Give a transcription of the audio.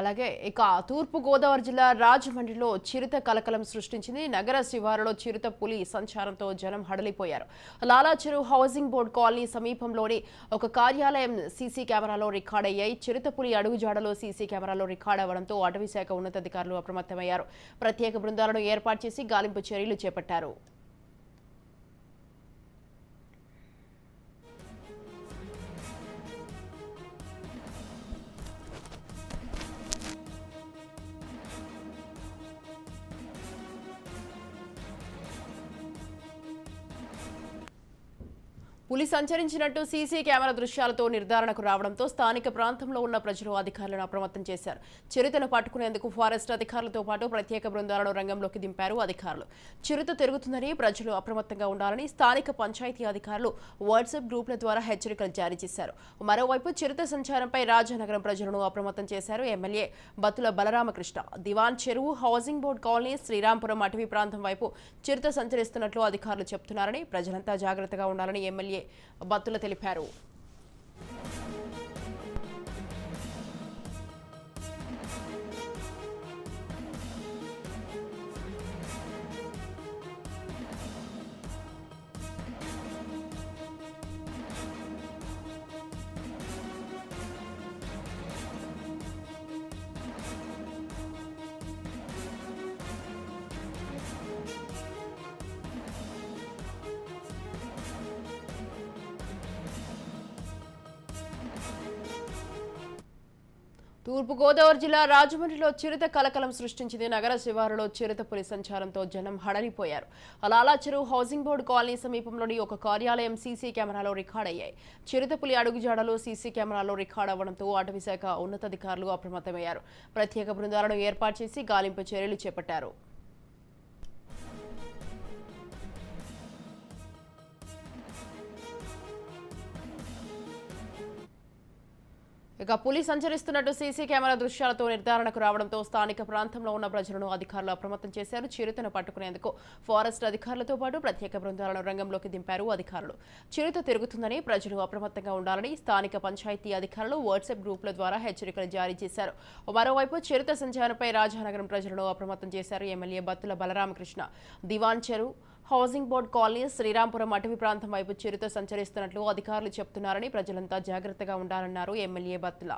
అలాగే ఇక తూర్పు గోదావరి జిల్లా రాజమండ్రిలో చిరుత కలకలం సృష్టించింది. నగర శివారులో చిరుత పులి సంచారంతో జనం హడలిపోయారు. లాలాచెరు హౌసింగ్ బోర్డు కాలనీ సమీపంలోని ఒక కార్యాలయం సీసీ కెమెరాలో రికార్డ్ అయ్యాయి. చిరుత పులి అడుగుజాడలో సీసీ కెమెరాలో రికార్డ్ అవ్వడంతో అటవీశాఖ ఉన్నతాధికారులు అప్రమత్తమయ్యారు. ప్రత్యేక బృందాలను ఏర్పాటు చేసి గాలింపు చర్యలు చేపట్టారు. పులి సంచరించినట్టు సీసీ కెమెరా దృశ్యాలతో నిర్ధారణకు రావడంతో స్థానిక ప్రాంతంలో ఉన్న ప్రజలు అధికారులను అప్రమత్తం చేశారు. చిరుతను పట్టుకునేందుకు ఫారెస్ట్ అధికారులతో పాటు ప్రత్యేక బృందాలను రంగంలోకి దింపారు అధికారులు. చిరుత తిరుగుతుందని ప్రజలు అప్రమత్తంగా ఉండాలని స్థానిక పంచాయతీ అధికారులు వాట్సాప్ గ్రూపుల ద్వారా హెచ్చరికలు జారీ చేశారు. మరోవైపు చిరుత సంచారంపై రాజానగరం ప్రజలను అప్రమత్తం చేశారు ఎమ్మెల్యే బతుల బలరామకృష్ణ. దివాన్ చెరువు హౌసింగ్ బోర్డు కాలనీ శ్రీరాంపురం అటవీ ప్రాంతం వైపు చిరుత సంచరిస్తున్నట్లు అధికారులు చెబుతున్నారని ప్రజలంతా జాగ్రత్తగా ఉండాలని ఎమ్మెల్యే బత్తుల తెలిపారు. తూర్పుగోదావరి జిల్లా రాజమండ్రిలో చిరుత కలకలం సృష్టించింది నగర శివారులో చిరుత పులి సంచారంతో జనం హడలిపోయారు. అలాలా చెరువు హౌసింగ్ బోర్డు కాలనీ సమీపంలోని ఒక కార్యాలయం సీసీ కెమెరాలో రికార్డ్ అయ్యాయి. చిరుత పులి సీసీ కెమెరాలో రికార్డ్ అవ్వడంతో అటవీశాఖ ఉన్నతాధికారులు అప్రమత్తమయ్యారు. ప్రత్యేక బృందాలను ఏర్పాటు చేసి గాలింపు చర్యలు చేపట్టారు. ఇక పులి సంచరిస్తున్నట్టు సీసీ కెమెరా దృశ్యాలతో నిర్ధారణకు రావడంతో స్థానిక ప్రాంతంలో ఉన్న ప్రజలను అధికారులు అప్రమత్తం చేశారు. చిరుతను పట్టుకునేందుకు ఫారెస్ట్ అధికారులతో పాటు ప్రత్యేక బృందాలను రంగంలోకి దింపారు అధికారులు. చిరుత తిరుగుతుందని ప్రజలు అప్రమత్తంగా ఉండాలని స్థానిక పంచాయతీ అధికారులు వాట్సాప్ గ్రూపుల ద్వారా హెచ్చరికలు జారీ చేశారు. మరోవైపు చిరుత సంచారంపై రాజానగరం ప్రజలను అప్రమత్తం చేశారు ఎమ్మెల్యే బత్తుల బలరామకృష్ణ. దివాన్ చెరు హౌసింగ్ బోర్డు కాలనీ శ్రీరాంపురం అటవీ ప్రాంతం వైపు చిరుత సంచరిస్తున్నట్లు అధికారులు చెబుతున్నారని ప్రజలంతా జాగ్రత్తగా ఉండాలన్నారు ఎమ్మెల్యే బత్తుల